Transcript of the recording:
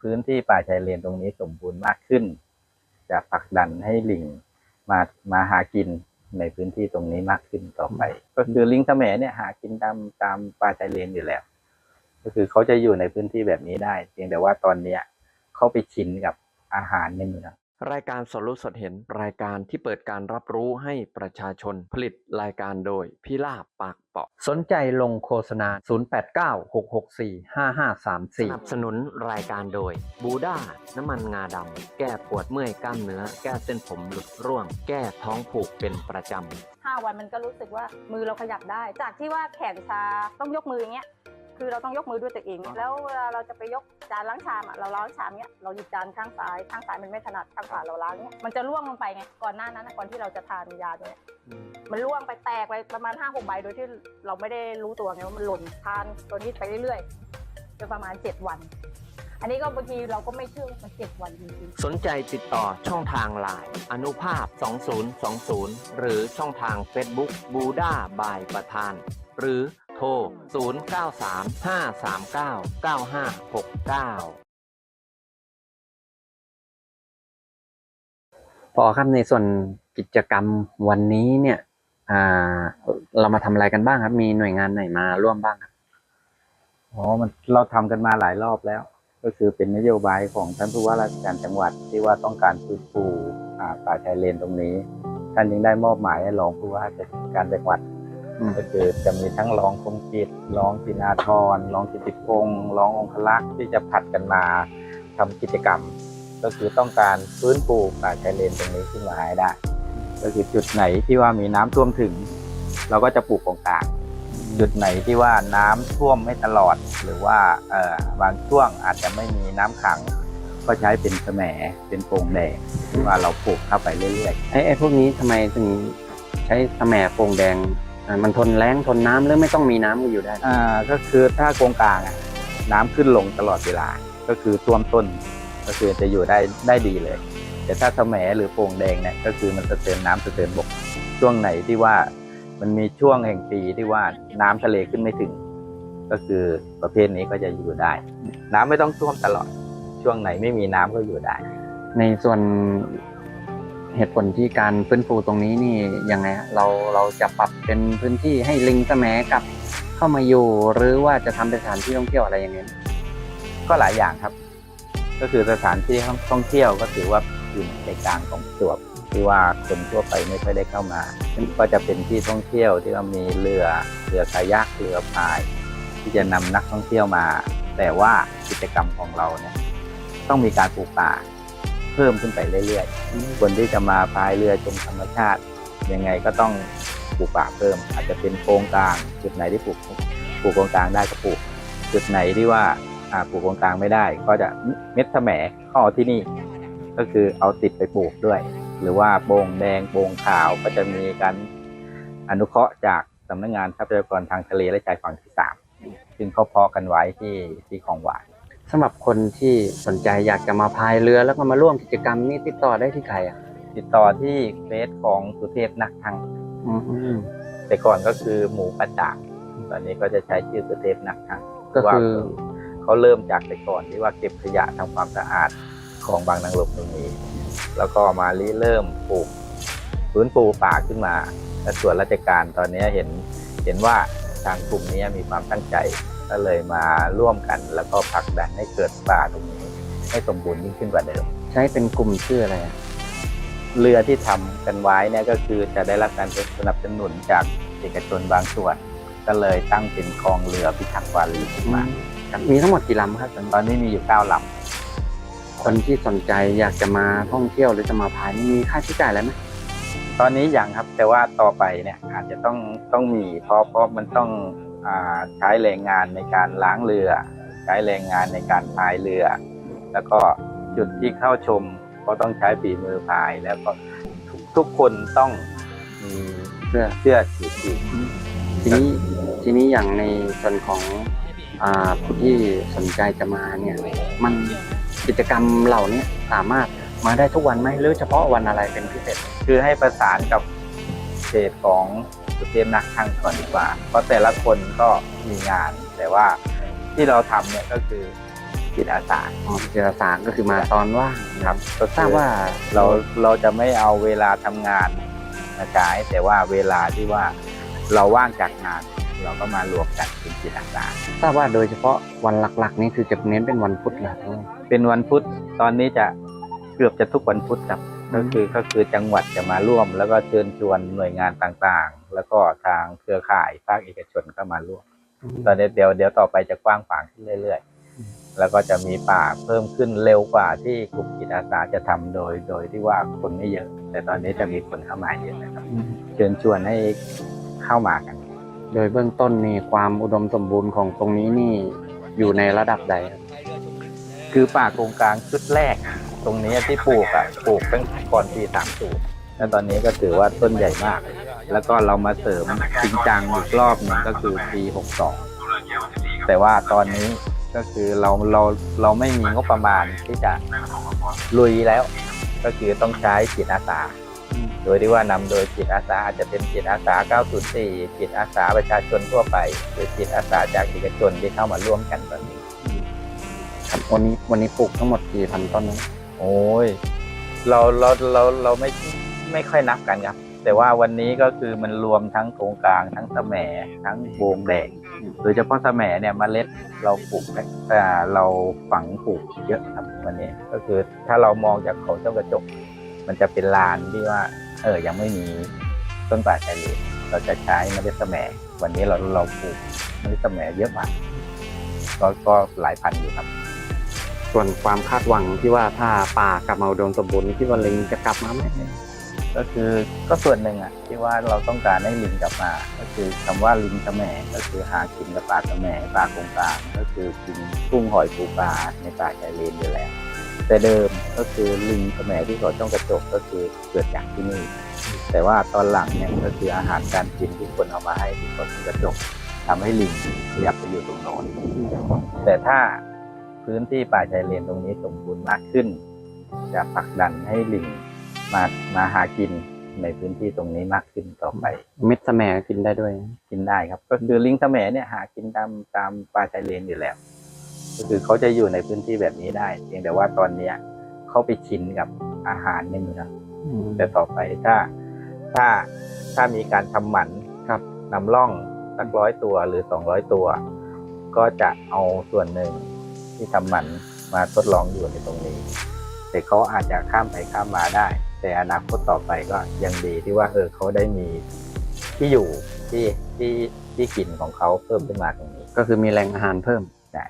พื้นที่ป่าชายเลนตรงนี้สมบูรณ์มากขึ้น จะผลักดันให้ลิงมามาหากินในพื้นที่ตรงนี้มากขึ้นต่อไป ก็คือลิงแสมเนี่ยหากินตามตามป่าชายเลนอยู่แล้ว ก็คือเขาจะอยู่ในพื้นที่แบบนี้ได้ เพียงแต่ว่าตอนเนี้ยเขาไปชินกับอาหารในเมือง รายการสดรู้สดเห็นรายการที่เปิดการรับรู้ให้ประชาชนผลิตรายการโดยพิลาบปากเปาะ สนใจลงโฆษณา 0896645534 สนับสนุนรายการโดยบูด้าน้ำมันงาดำ แก้ปวดเมื่อยกล้ามเนื้อ แก้เส้นผมหลุดร่วง แก้ท้องผูกเป็นประจำห้าวันมันก็รู้สึกว่ามือเราขยับได้ จากที่ว่าแขนชาต้องยกมืออย่างเงี้ย คือเราต้องยกมือด้วยตัวเอง แล้วเวลาเราจะไปยกจานล้างชามอะเราล้างชามเนี้ยเราหยิบจานข้างซ้ายข้างซ้ายมันไม่ถนัดข้างขวาเราล้างเนี้ยมันจะล่วงลงไปไงก่อนหน้านั้นอะก่อนที่เราจะทานยาตัวเนี้ยมันล่วงไปแตกไปประมาณห้าหกใบโดยที่เราไม่ได้รู้ตัวไงว่ามันหล่นทานตัวนี้ไปเรื่อยๆจนประมาณเจ็ดวัน อันนี้ก็บางทีเราก็ไม่เชื่อว่ามันเจ็ดวันจริงๆสนใจติดต่อช่องทางไลน์อนุภาพ 2020 หรือช่องทาง Facebook บูด้าบายประธาน หรือ โทร 0935399569 พอครับในส่วนกิจกรรมวันนี้เนี่ยอ่าเรามาทำอะไรกันบ้างครับ มีหน่วยงานไหนมาร่วมบ้างครับ อ๋อ มันเราทำกันมาหลายรอบแล้ว ก็คือเป็นนโยบายของท่านผู้ว่าราชการจังหวัดที่ว่าต้องการฟื้นฟูอ่าป่าชายเลนตรงนี้ ท่านยังได้มอบหมายให้รองผู้ว่าราชการจังหวัดอืม ก็คือจะมีทั้งรองคมกิจรองศินาธรรองกิติพงศ์รององคลักษ์ที่จะผัดกันมาทำกิจกรรม ก็คือต้องการฟื้นฟูป่าชายเลนตรงนี้ขึ้นมาให้ได้ ก็คือจุดไหนที่ว่ามีน้ำท่วมถึง เราก็จะปลูกตรงกลางจุดไหนที่ว่าน้ำท่วมไม่ตลอด หรือว่าเอ่อบางช่วงอาจจะไม่มีน้ำขัง ก็ใช้เป็นแสมเป็นโป่งแดงที่ว่าเราปลูกเข้าไปเรื่อยไอ้ไอ้พวกนี้ทำไมถึงใช้สแหมโปร่งแดงอ่า มันทนแรงทนน้ำหรือไม่ต้องมีน้ำก็อยู่ได้ๆอ่าก็คือถ้าโครงกลางอะน้ำขึ้นลงตลอดเวลา ก็คือท่วมต้น ก็คือจะอยู่ได้ได้ดีเลย แต่ถ้าแสมหรือโป่งแดงเนี่ยก็คือมันสะเตือนน้ำสะเตือนบกช่วงไหนที่ว่ามันมีช่วงแห่งปีที่ว่าน้ำทะเลขึ้นไม่ถึง ก็คือประเภทนี้ก็จะอยู่ได้ น้ำไม่ต้องท่วมตลอด ช่วงไหนไม่มีน้ำก็อยู่ได้ ในส่วน เหตุผลที่การฟื้นฟูตรงนี้นี่ยังไงฮะเราเราจะปรับเป็นพื้นที่ให้ลิงแสมกับเข้ามาอยู่ หรือว่าจะทำเป็นสถานที่ท่องเที่ยวอะไรอย่างเงี้ยก็หลายอย่างครับ ก็คือสถานที่ท่องเที่ยวก็ถือว่าอยู่ในใจกลางของประจวบที่ว่าคนทั่วไปไม่ค่อยได้เข้ามาก็จะเป็นที่ท่องเที่ยวที่ว่ามีเรือเรือคายักเรือพาย ที่จะนำนักท่องเที่ยวมา แต่ว่ากิจกรรมของเราเนี่ยต้องมีการปลูกป่า เพิ่มขึ้นไปเรื่อยๆ คนที่จะมาพายเรือชมธรรมชาติ ยังไงก็ต้องปลูกป่าเพิ่ม อาจจะเป็นโครงกลาง จุดไหนที่ปลูกปลูกโครงกลางได้ก็ปลูก จุดไหนที่ว่าอ่าปลูกโครงกลางไม่ได้ ก็จะเม็ดแสมเข้าเอาที่นี่ ก็คือเอาติดไปปลูกด้วย หรือว่าโป่งแดงโป่งขาวก็จะมีการอนุเคราะห์จากสำนักงานทรัพยากรทางทะเลและชายฝั่งที่สามซึ่งเขาเพาะกันไว้ที่ที่คลองหวาน สำหรับคนที่สนใจอยากจะมาพายเรือแล้วก็มาร่วมกิจกรรมนี่ติดต่อได้ที่ใครอะติดต่อที่เฟซของสุเทพนักทางอืมแต่ก่อนก็คือหมูประจ่างตอนนี้ก็จะใช้ชื่อสุเทพนักทางก็คือเขาเริ่มจากแต่ก่อนที่ว่าเก็บขยะทำความสะอาดของบางนางรมตรงนี้ แล้วก็มาริเริ่มปลูกฟื้นฟูป่าขึ้นมาและส่วนราชการตอนนี้เห็นเห็นว่าทางกลุ่มนี้มีความตั้งใจ ก็เลยมาร่วมกัน แล้วก็ผลักดันให้เกิดป่าตรงนี้ให้สมบูรณ์ยิ่งขึ้นกว่าเดิม ใช้เป็นกลุ่มชื่ออะไรอะเรือที่ทำกันไว้เนี่ยก็คือจะได้รับการสนับสนุนจากเอกชนบางส่วน ก็เลยตั้งเป็นคลองเรือพิทักษ์วารีขึ้นมาครับมีทั้งหมดกี่ลำครับตอนนี้มีอยู่เก้าลคนที่สนใจอยากจะมาท่องเที่ยวหรือจะมาพายนี่มีค่าใช้จ่ายอะไรไหมำตอนนี้ยังครับแต่ว่าต่อไปเนี่ยอาจจะต้องต้องมีเพราะเพราะมันต้องอา ใช้แรงงานในการล้างเรือ ใช้แรงงานในการพายเรือ แล้วก็จุดที่เข้าชมก็ต้องใช้ฝีมือพายแล้วก็ทุกทุกคนต้องมีเพื่อเสื้อชูชีทีนี้ทีนี้อย่างในส่วนของผู้ที่สนใจจะมาเนี่ยมันกิจกรรมเหล่านี้สามารถมาได้ทุกวันไหมหรือเฉพาะวันอะไรเป็นพิเศษ คือให้ประสานกับเพจของ สุเทพนักทางก่อนดีกว่า เพราะแต่ละคนก็มีงาน แต่ว่าที่เราทำเนี่ยก็คือจิตอาสาอ๋อจิตอาสาก็คือมาตอนว่างครับก็ทราบว่าเราเราจะไม่เอาเวลาทำงานมาใช้แต่ว่าเวลาที่ว่าเราว่างจากงาน เราก็มารวมกันเป็นจิตอาสาทราบว่าโดยเฉพาะวันหลักๆ นี่คือจะเน้นเป็นวันพุธเหรอเป็นวันพุธตอนนี้จะเกือบจะทุกวันพุธครับอื ก็มคือก็คือจังหวัดจะมาร่วม แล้วก็เชิญชวนหน่วยงานต่างๆ แล้วก็ทางเครือข่ายภาคเอกชนก็มาร่วมตอนนี้เดี๋ยวเดี๋ยวต่อไปจะกว้างขวางขึ้นเรื่อย ๆ แล้วก็จะมีป่าเพิ่มขึ้นเร็วกว่าที่กลุ่มจิตอาสาจะทำโดย โดยที่ว่าคนไม่เยอะ แต่ตอนนี้จะมีคนเข้ามาเยอะนะครับอืมเชิญชวนให้เข้ามากัน โดยเบื้องต้นนี่ความอุดมสมบูรณ์ของตรงนี้นี่อยู่ในระดับใดครับคือป่าโกงกลางชุดแรก ตรงนี้ที่ปลูกอะปลูกตั้งก่อนปีสามสูแล้วตอนนี้ก็ถือว่าต้นใหญ่มาก แล้วก็เรามาเสริมจริงจังอีกรอบหนึงก็คือปีหกสองแต่ว่าตอนนี้ก็คือเราเราเราไม่มีงบประมาณที่จะลุยแล้ว ก็คือต้องใช้จิตอาสา โดยที่ว่านำโดยจิตอาสาอาจจะเป็นจิตอาสา 904 จิตอาสาประชาชนทั่วไป หรือจิตอาสาจากเอกชนที่เข้ามาร่วมกันตอนนี้ครับวันนี้วันนี้ปลูกทั้งหมดกี่พันต้นนะ โอ้ยเราเราเราเราไม่ไม่ค่อยนับกันครับ แต่ว่าวันนี้ก็คือมันรวมทั้งโครงกลางทั้งสแหมทั้งโบงแดงโดยเฉพาะสแหมเนี่ยเมล็ดเราปลูกแต่เราฝังปลูกเยอะครับวันนี้ ก็คือถ้าเรามองจากเขาเจ้ากระจก มันจะเป็นลานที่ว่า เออยังไม่มีต้นป่าชายเลนเราจะใช้เมล็ดสแหมวันนี้เราเราปลูกเมล็ดสแหมเยอะมากก็ก็หลายพันอยู่ครับ ส่วนความคาดหวังที่ว่าถ้าป่ากลับมาอุดมสมบูรณ์นี่ว่าลิงจะกลับมาไหมก็คือก็ส่วนหนึ่งอะที่ว่าเราต้องการให้ลิงกลับมา ก็คือคำว่าลิงสะแหมก็คือหากินกับป่าสะแหมป่าโกงกลางก็คือกินกุ้งหอยปูปลาในป่าชายเลนอยู่แล้ว แต่เดิมก็คือลิงสะแหมที่เขาจ้องกระจกก็คือเกิดจากที่นี่ แต่ว่าตอนหลังเนี่ยก็คืออาหารการกินที่คนเอามาให้ที่เขาจ้องกระจกทำให้ลิงขยับไปอยู่ตรงโน้นแต่ถ้า พื้นที่ป่าชายเลนตรงนี้สมบูรณ์มากขึ้น จะผลักดันให้ลิงมามาหากินในพื้นที่ตรงนี้มากขึ้นต่อไป เม็ดสะแหมกินได้ด้วย กินได้ครับ ก็คือลิงสะแหมเนี่ยหากินตามตามป่าชายเลนอยู่แล้ว ก็คือเขาจะอยู่ในพื้นที่แบบนี้ได้ เพียงแต่ว่าตอนเนี้ยเขาไปชินกับอาหารในเมืองแต่ต่อไปถ้าถ้าถ้ามีการทำหมันครับนำร่องสักร้อยตัวหรือสองร้อยตัว ก็จะเอาส่วนหนึ่ง ที่ทำหมันมาทดลองอยู่ในตรงนี้ แต่เขาอาจจะข้ามไปข้ามมาได้ แต่อนาคตต่อไปก็ยังดีที่ว่าเออเขาได้มีที่อยู่ที่ที่ที่กินของเขาเพิ่มขึ้นมาตรงนี้ ก็คือมีแหล่งอาหารเพิ่มได้